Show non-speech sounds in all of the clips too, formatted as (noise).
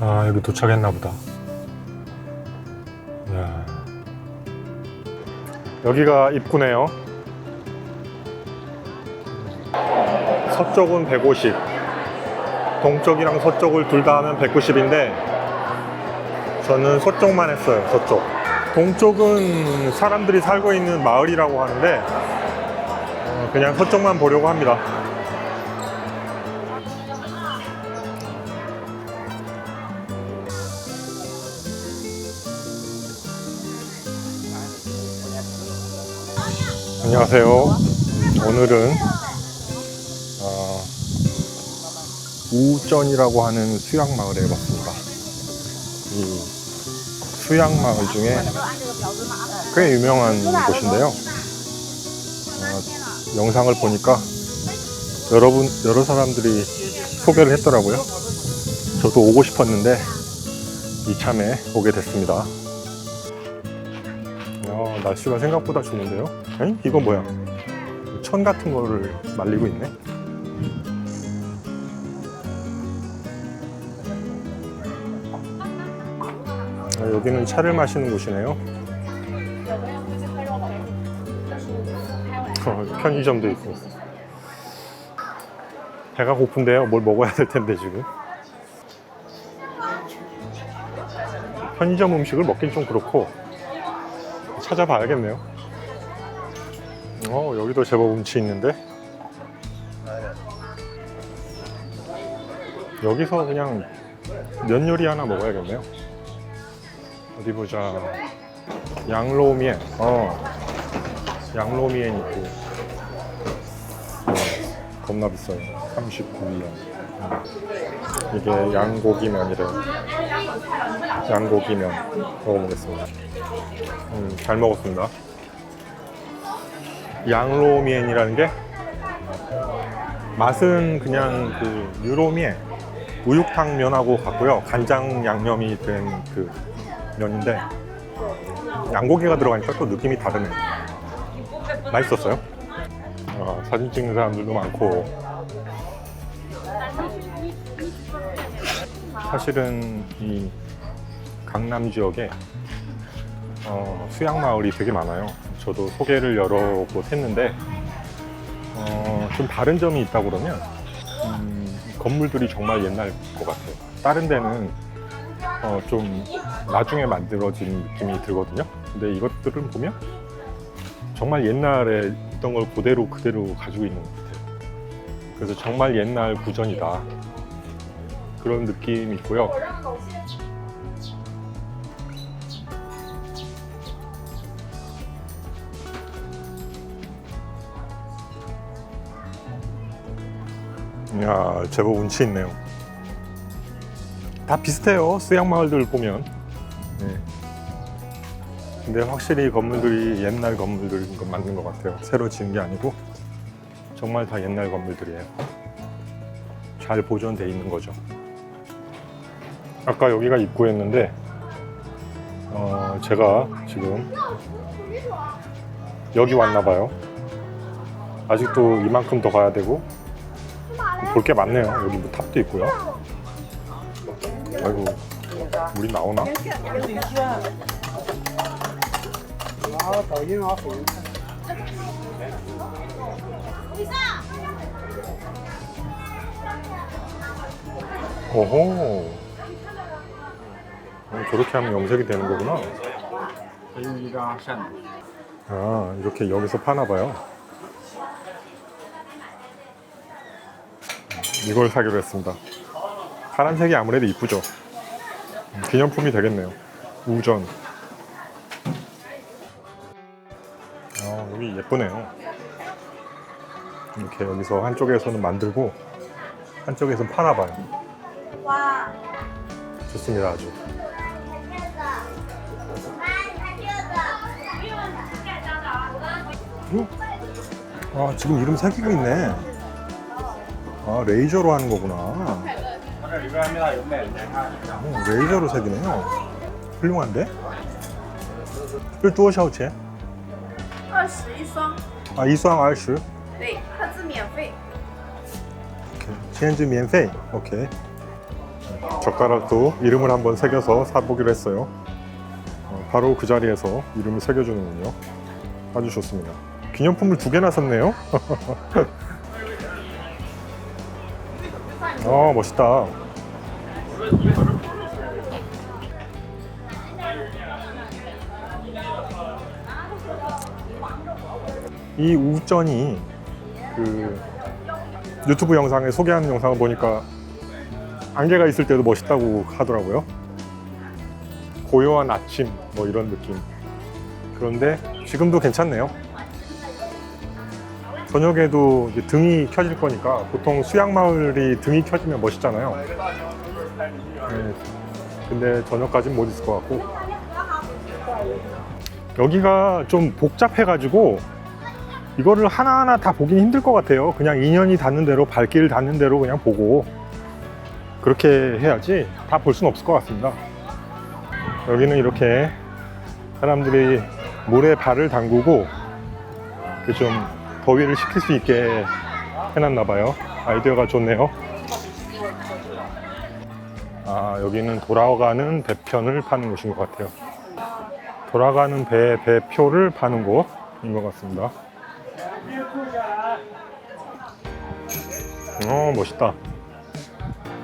아 여기 도착했나 보다. 이야. 여기가 입구네요. 서쪽은 150, 동쪽이랑 서쪽을 둘 다 하면 190인데 저는 서쪽만 했어요. 서쪽. 동쪽은 사람들이 살고 있는 마을이라고 하는데 어, 그냥 서쪽만 보려고 합니다. 안녕하세요. 오늘은 어, 우전이라고 하는 수양 마을에 왔습니다. 이 수양 마을 중에 꽤 유명한 곳인데요. 어, 영상을 보니까 여러분 여러 사람들이 소개를 했더라고요. 저도 오고 싶었는데 이참에 오게 됐습니다. 야, 날씨가 생각보다 좋은데요? 에이? 이건 뭐야? 천 같은 거를 말리고 있네. 아, 여기는 차를 마시는 곳이네요. 어, 편의점도 있고. 배가 고픈데요. 뭘 먹어야 될 텐데 지금. 편의점 음식을 먹긴 좀 그렇고 찾아봐야겠네요. 어, 여기도 제법 운치 있는데. 여기서 그냥 면 요리 하나 먹어야겠네요. 어디 보자. 양로미엔. 어. 양로미엔 있고. 어, 겁나 비싸요. 39위안. 이게 양고기면이래. 양고기면 먹어보겠습니다. 음, 잘 먹었습니다. 양로미엔이라는 게 맛은 그냥 그 유로미엔 우육탕 면하고 같고요. 간장 양념이 된 그 면인데 양고기가 들어가니까 또 느낌이 다르네. 맛있었어요. 아, 사진 찍는 사람들도 많고 사실은 이 강남 지역에 어, 수양 마을이 되게 많아요. 저도 소개를 여러 곳 했는데 어, 좀 다른 점이 있다 그러면 음, 건물들이 정말 옛날 것 같아요. 다른 데는 어, 좀 나중에 만들어진 느낌이 들거든요. 근데 이것들은 보면 정말 옛날에 있던 걸 그대로 그대로 가지고 있는 것 같아요. 그래서 정말 옛날 구전이다. 그런 느낌이 있고요. 야, 제법 운치 있네요. 다 비슷해요. 수양 마을들 보면. 네. 근데 확실히 건물들이 옛날 건물들인 건 맞는 것 같아요. 새로 지은 게 아니고 정말 다 옛날 건물들이에요. 잘 보존돼 있는 거죠. 아까 여기가 입구였는데 어, 제가 지금 여기 왔나 봐요. 아직도 이만큼 더 가야 되고 볼 게 많네요. 여기 뭐 탑도 있고요. 아이고, 물이 나오나? 오호. 어, 저렇게 하면 염색이 되는 거구나. 아, 이렇게 여기서 파나 봐요. 이걸 사기로 했습니다. 파란색이 아무래도 이쁘죠. 음, 기념품이 되겠네요. 우전. 어, 여기 예쁘네요. 이렇게 여기서 한쪽에서는 만들고 한쪽에서는 파나 봐요. 좋습니다, 아주. 아, 지금 이름 새기고 있네. 아, 레이저로 하는 거구나. 我这里边没大有卖的，你看。 어, 레이저로 새기네요. 훌륭한데? 这多少钱?二十一双， 아, 一双20. 对，特制免费。 오케이. 签字免费. 오케이. 젓가락도 이름을 한번 새겨서 사보기로 했어요. 어, 바로 그 자리에서 이름을 새겨주는군요. 아주 좋습니다. 기념품을 두 개나 샀네요. (laughs) 어 멋있다. 이 우전이 그 유튜브 영상에 소개하는 영상을 보니까 안개가 있을 때도 멋있다고 하더라고요. 고요한 아침 뭐 이런 느낌. 그런데 지금도 괜찮네요. 저녁에도 등이 켜질 거니까 보통 수양 마을이 등이 켜지면 멋있잖아요. 네, 근데 저녁까지는 못 있을 것 같고 여기가 좀 복잡해가지고 이거를 하나하나 다 보긴 힘들 것 같아요. 그냥 인연이 닿는 대로 발길 닿는 대로 그냥 보고 그렇게 해야지 다 볼 수는 없을 것 같습니다. 여기는 이렇게 사람들이 물에 발을 담그고 좀 더위를 식힐 수 있게 해놨나 봐요. 아이디어가 좋네요. 아, 여기는 돌아가는 배편을 파는 곳인 것 같아요. 돌아가는 배, 배표를 파는 곳인 것 같습니다. 어, 멋있다.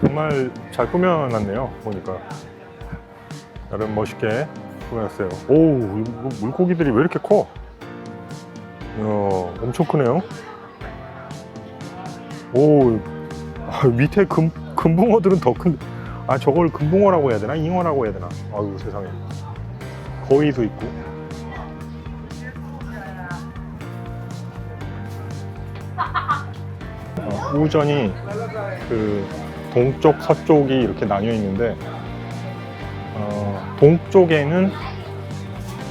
정말 잘 꾸며놨네요, 보니까. 나름 멋있게 꾸며놨어요. 물- 물고기들이 왜 이렇게 커? 이야, 엄청 크네요. 오, 아, 밑에 금, 금붕어들은 더 큰, 아, 저걸 금붕어라고 해야 되나? 잉어라고 해야 되나? 아유, 세상에. 거위도 있고. 어, 우전이 그 동쪽, 서쪽이 이렇게 나뉘어 있는데, 어, 동쪽에는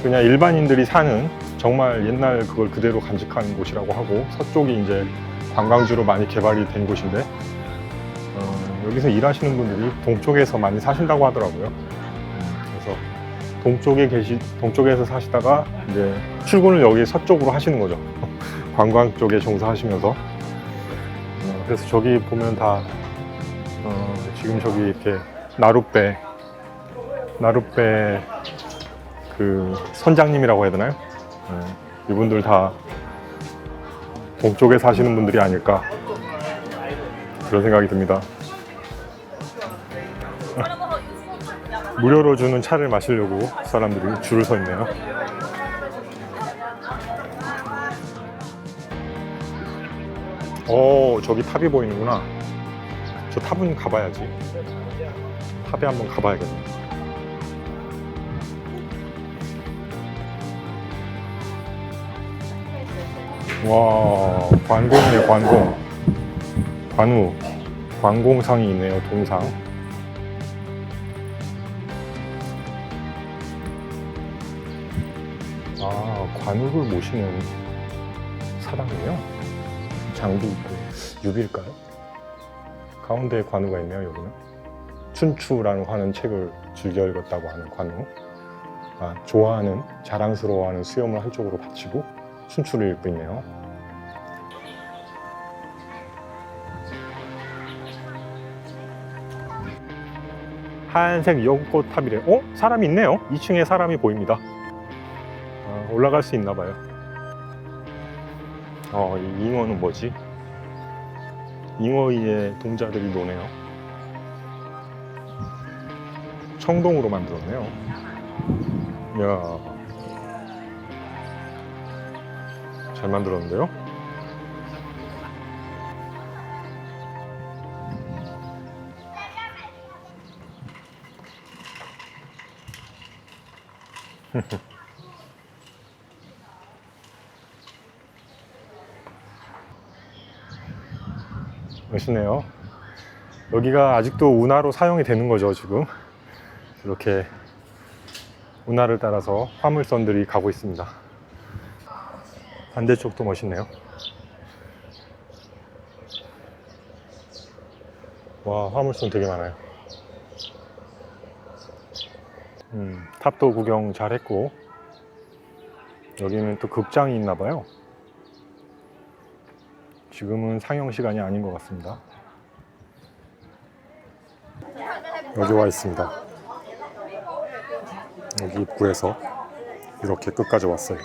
그냥 일반인들이 사는 정말 옛날 그걸 그대로 간직한 곳이라고 하고, 서쪽이 이제 관광지로 많이 개발이 된 곳인데, 어, 여기서 일하시는 분들이 동쪽에서 많이 사신다고 하더라고요. 그래서 동쪽에 계시, 동쪽에서 사시다가 이제 출근을 여기 서쪽으로 하시는 거죠. (laughs) 관광 쪽에 종사하시면서. 어, 그래서 저기 보면 다, 어, 지금 저기 이렇게 나룻배, 나룻배 그 선장님이라고 해야 되나요? 네, 이분들 다 동쪽에 사시는 분들이 아닐까 그런 생각이 듭니다. (laughs) 무료로 주는 차를 마시려고 사람들이 줄을 서 있네요. 오, 저기 탑이 보이는구나. 저 탑은 가봐야지. 탑에 한번 가봐야겠네. 와, 관공이네, 관공. 관우. 관공상이 있네요, 동상. 아, 관우를 모시는 사당이에요? 장비 있고, 유비일까요? 가운데에 관우가 있네요, 여기는. 춘추라는 하는 책을 즐겨 읽었다고 하는 관우. 아, 좋아하는, 자랑스러워하는 수염을 한쪽으로 받치고 춘추를 읽고 있네요. 하얀색 연꽃 탑이래. 어? 사람이 있네요. 2층에 사람이 보입니다. 아, 올라갈 수 있나 봐요. 어, 이 잉어는 뭐지? 잉어의 동자들이 노네요. 청동으로 만들었네요. 이야. 잘 만들었는데요? (laughs) 멋있네요. 여기가 아직도 운하로 사용이 되는 거죠, 지금. 이렇게 운하를 따라서 화물선들이 가고 있습니다. 반대쪽도 멋있네요. 와, 화물선 되게 많아요. 음, 탑도 구경 잘 했고, 여기는 또 극장이 있나 봐요. 지금은 상영 시간이 아닌 것 같습니다. 여기 와 있습니다. 여기 입구에서 이렇게 끝까지 왔어요.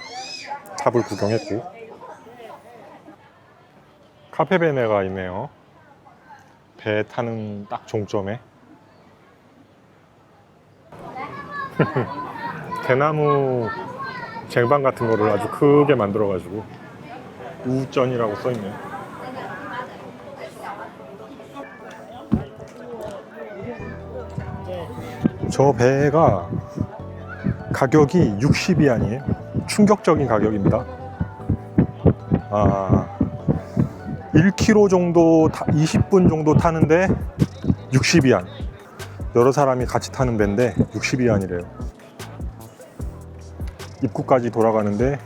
탑을 구경했고 카페베네가 있네요. 배 타는 딱 종점에 (laughs) 대나무 쟁반 같은 거를 아주 크게 만들어 가지고 우전이라고 써 있네요. 저 배가 가격이 60위안이에요. 충격적인 가격입니다. 아, 1km 정도, 타- 20분 정도 타는데 60위안. 여러 사람이 같이 타는 배인데 60위안이래요. 입구까지 돌아가는데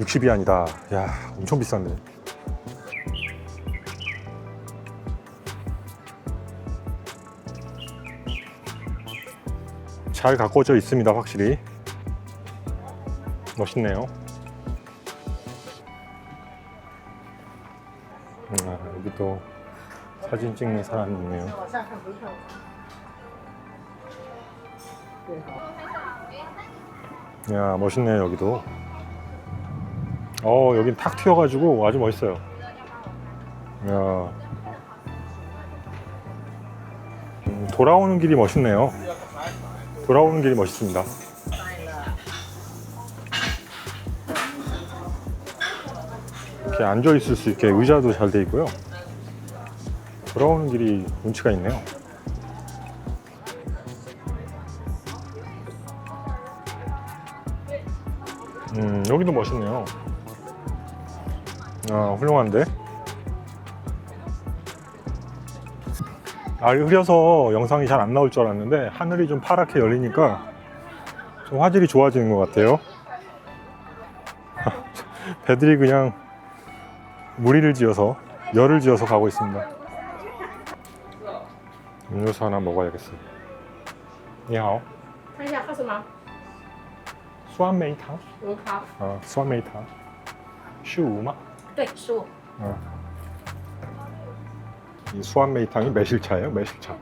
60위안이다. 야, 엄청 비싼데. 잘 가꿔져 있습니다, 확실히. 멋있네요. 음, 아, 여기 또 사진 찍는 사람이 있네요. 야, 멋있네요, 여기도. 어, 여긴 탁 튀어가지고 아주 멋있어요. 야. 음, 돌아오는 길이 멋있네요. 돌아오는 길이 멋있습니다. 이렇게 앉아 있을 수 있게 의자도 잘 돼 있고요. 돌아오는 길이 운치가 있네요. 음, 여기도 멋있네요. 아, 훌륭한데? 알이 흐려서 영상이 잘 안 나올 줄 알았는데 하늘이 좀 파랗게 열리니까 좀 화질이 좋아지는 것 같아요. (laughs) 배들이 그냥 무리를 지어서 열을 지어서 가고 있습니다. 음료수 하나 먹어야겠어요. 你好,看一下喝什么？酸梅汤.嗯，好， 아, 酸梅汤.15마? 对，十五。 이 수완메이탕이 매실차예요, 매실차.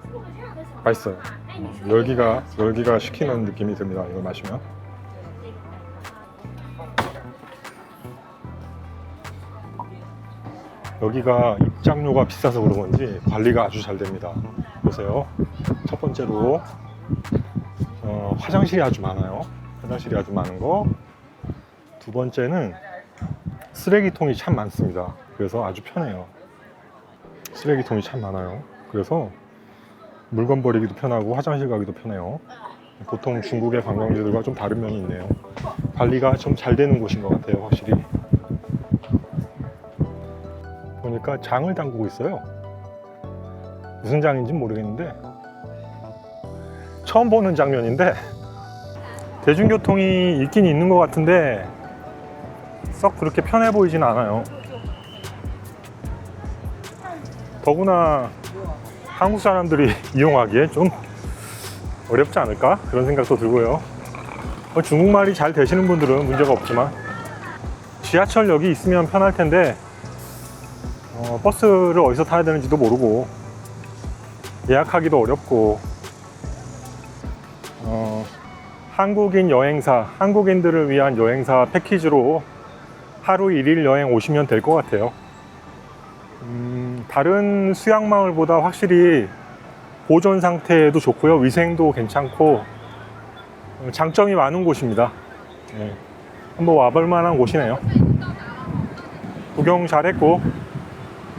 맛있어요. 음, 열기가 열기가 식히는 느낌이 듭니다. 이걸 마시면. 여기가 입장료가 비싸서 그런 건지 관리가 아주 잘 됩니다. 보세요. 첫 번째로 어, 화장실이 아주 많아요. 화장실이 아주 많은 거. 두 번째는 쓰레기통이 참 많습니다. 그래서 아주 편해요. 쓰레기통이 참 많아요. 그래서 물건 버리기도 편하고 화장실 가기도 편해요. 보통 중국의 관광지들과 좀 다른 면이 있네요. 관리가 좀 잘 되는 곳인 것 같아요, 확실히. 보니까 장을 담그고 있어요. 무슨 장인지 모르겠는데 처음 보는 장면인데 대중교통이 있긴 있는 것 같은데 썩 그렇게 편해 보이진 않아요. 더구나 한국 사람들이 (laughs) 이용하기에 좀 어렵지 않을까 그런 생각도 들고요. 뭐 중국말이 잘 되시는 분들은 문제가 없지만 지하철역이 있으면 편할 텐데 어, 버스를 어디서 타야 되는지도 모르고 예약하기도 어렵고 어, 한국인 여행사, 한국인들을 위한 여행사 패키지로 하루 일일 여행 오시면 될 것 같아요. 음, 다른 수양마을보다 확실히 보존 상태도 좋고요. 위생도 괜찮고 어, 장점이 많은 곳입니다. 예, 한번 와볼 만한 곳이네요. 구경 잘 했고